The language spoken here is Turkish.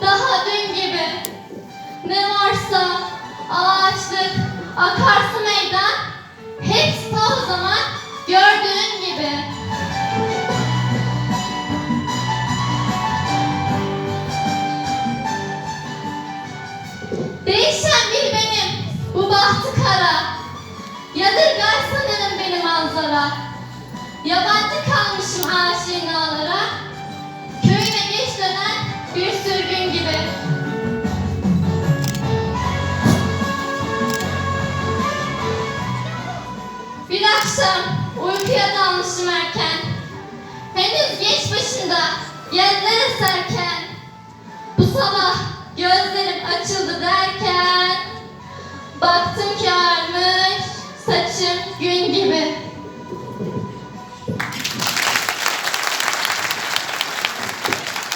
daha dün gibi. Ne varsa ağaçlık, akarsu meydan, hepsi o zaman gördüğün gibi. Değişen bir benim, bu bahtı kara. Yadırgar sanırım beni manzara. Yabancı kalmışım aşinalara. Bir akşam uykuya dalmışım erken. Henüz geç başında yerler eserken. Bu sabah gözlerim açıldı derken Baktım ki armış saçım gün gibi